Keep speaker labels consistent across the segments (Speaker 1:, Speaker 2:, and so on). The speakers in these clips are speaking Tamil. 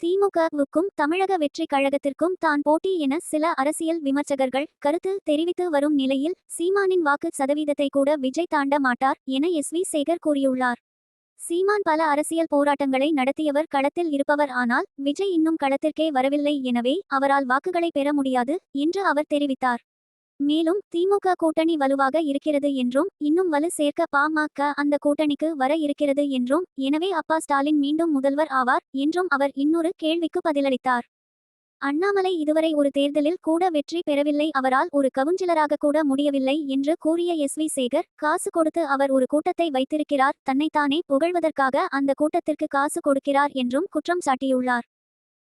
Speaker 1: திமுகவுக்கும் தமிழக வெற்றி கழகத்திற்கும் தான் போட்டி என சில அரசியல் விமர்சகர்கள் கருத்து தெரிவித்து வரும் நிலையில் சீமானின் வாக்கு சதவீதத்தை கூட விஜய் தாண்ட மாட்டார் என எஸ் வி சேகர் கூறியுள்ளார். சீமான் பல அரசியல் போராட்டங்களை நடத்தியவர் களத்தில் இருப்பவர் ஆனால் விஜய் இன்னும் களத்திற்கே வரவில்லை எனவே அவரால் வாக்குகளை பெற முடியாது என்று அவர் தெரிவித்தார். மேலும் திமுக கூட்டணி வலுவாக இருக்கிறது என்றும் இன்னும் வலு சேர்க்க பாமக அந்த கூட்டணிக்கு வர இருக்கிறது என்றும் எனவே அப்பா ஸ்டாலின் மீண்டும் முதல்வர் ஆவார் என்றும் அவர் இன்னொரு கேள்விக்கு பதிலளித்தார். அண்ணாமலை இதுவரை ஒரு தேர்தலில் கூட வெற்றி பெறவில்லை அவரால் ஒரு கவுன்சிலராக கூட முடியவில்லை என்று கூறிய எஸ் வி சேகர் காசு கொடுத்து அவர் ஒரு கூட்டத்தை வைத்திருக்கிறார் தன்னைத்தானே புகழ்வதற்காக அந்த கூட்டத்திற்கு காசு கொடுக்கிறார் என்றும் குற்றம் சாட்டியுள்ளார்.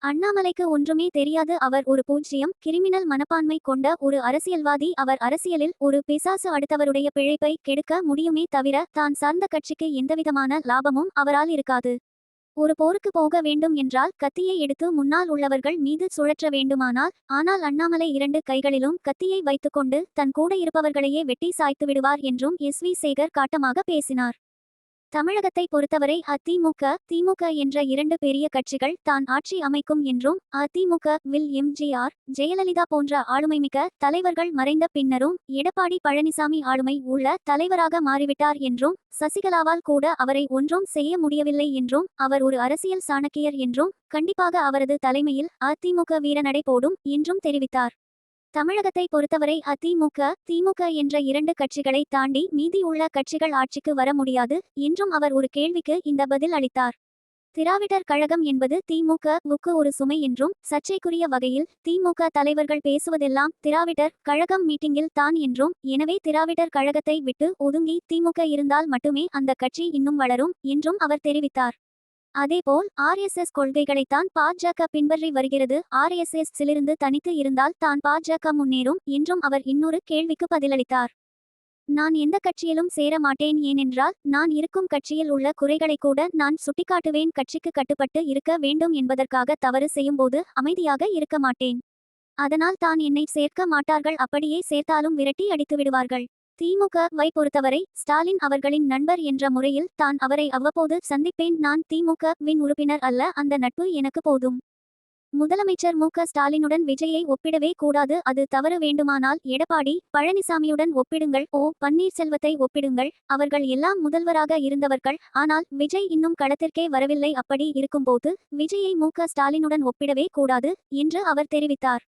Speaker 1: அண்ணாமலைக்கு ஒன்றுமே தெரியாது. அவர் ஒரு பூஜ்ஜியம் கிரிமினல் மனப்பான்மை கொண்ட ஒரு அரசியல்வாதி. அவர் அரசியலில் ஒரு பிசாசு அடுத்தவருடைய பிழைப்பை கெடுக்க முடியுமே தவிர தான் சார்ந்த கட்சிக்கு எந்தவிதமான லாபமும் அவரால் இருக்காது. ஒரு போருக்கு போக வேண்டும் என்றால் கத்தியை எடுத்து முன்னால் உள்ளவர்கள் மீது சுழற்ற வேண்டுமானால் ஆனால் அண்ணாமலை இரண்டு கைகளிலும் கத்தியை வைத்துக்கொண்டு தன் கூட இருப்பவர்களையே வெட்டி சாய்த்து விடுவார் என்றும் எஸ் வி சேகர் காட்டமாக பேசினார். தமிழகத்தை பொறுத்தவரை அதிமுக திமுக என்ற இரண்டு பெரிய கட்சிகள் தான் ஆட்சி அமைக்கும் என்றும் அதிமுக வில் எம்ஜிஆர் ஜெயலலிதா போன்ற ஆளுமைமிக்க தலைவர்கள் மறைந்த பின்னரும் எடப்பாடி பழனிசாமி ஆளுமை உள்ள தலைவராக மாறிவிட்டார் என்றும் சசிகலாவால் கூட அவரை ஒன்றும் செய்ய முடியவில்லை என்றும் அவர் ஒரு அரசியல் சாணக்கியர் என்றும் கண்டிப்பாக அவரது தலைமையில் அதிமுக வீரநடை போடும் என்றும் தெரிவித்தார். தமிழகத்தை பொறுத்தவரை அதிமுக திமுக என்ற இரண்டு கட்சிகளை தாண்டி மீதி உள்ள கட்சிகள் ஆட்சிக்கு வர முடியாது என்றும் அவர் ஒரு கேள்விக்கு இந்த பதில் அளித்தார். திராவிடர் கழகம் என்பது திமுக வுக்கு ஒரு சுமை என்றும் சர்ச்சைக்குரிய வகையில் திமுக தலைவர்கள் பேசுவதெல்லாம் திராவிடர் கழகம் மீட்டிங்கில் தான் என்றும் எனவே திராவிடர் கழகத்தை விட்டு ஒதுங்கி திமுக இருந்தால் மட்டுமே அந்த கட்சி இன்னும் வளரும் என்றும் அவர் தெரிவித்தார். அதேபோல் ஆர்எஸ்எஸ் கொள்கைகளைத்தான் பாஜக பின்பற்றி வருகிறது. ஆர்எஸ்எஸ் சிலிருந்து தனித்து இருந்தால் தான் பாஜக முன்னேறும் என்றும் அவர் இன்னொரு கேள்விக்கு பதிலளித்தார். நான் எந்த கட்சியிலும் சேர மாட்டேன் ஏனென்றால் நான் இருக்கும் கட்சியில் உள்ள குறைகளை கூட நான் சுட்டிக்காட்டுவேன். கட்சிக்கு கட்டுப்பட்டு இருக்க வேண்டும் என்பதற்காக தவறு செய்யும்போது அமைதியாக இருக்க மாட்டேன். அதனால் தான் என்னை சேர்க்க மாட்டார்கள். அப்படியே சேர்த்தாலும் விரட்டி அடித்து விடுவார்கள். திமுக வை பொறுத்தவரை ஸ்டாலின் அவர்களின் நண்பர் என்ற முறையில் தான் அவரை அவ்வப்போது சந்திப்பேன். நான் திமுக வின் உறுப்பினர் அல்ல அந்த நட்பு எனக்கு போதும். முதலமைச்சர் மு க ஸ்டாலினுடன் விஜயை ஒப்பிடவே கூடாது அது தவறு வேண்டுமானால் எடப்பாடி பழனிசாமியுடன் ஒப்பிடுங்கள். ஓ பன்னீர்செல்வத்தை ஒப்பிடுங்கள். அவர்கள் எல்லாம் முதல்வராக இருந்தவர்கள் ஆனால் விஜய் இன்னும் களத்திற்கே வரவில்லை. அப்படி இருக்கும்போது விஜயை மு க ஸ்டாலினுடன் ஒப்பிடவே கூடாது என்று அவர் தெரிவித்தார்.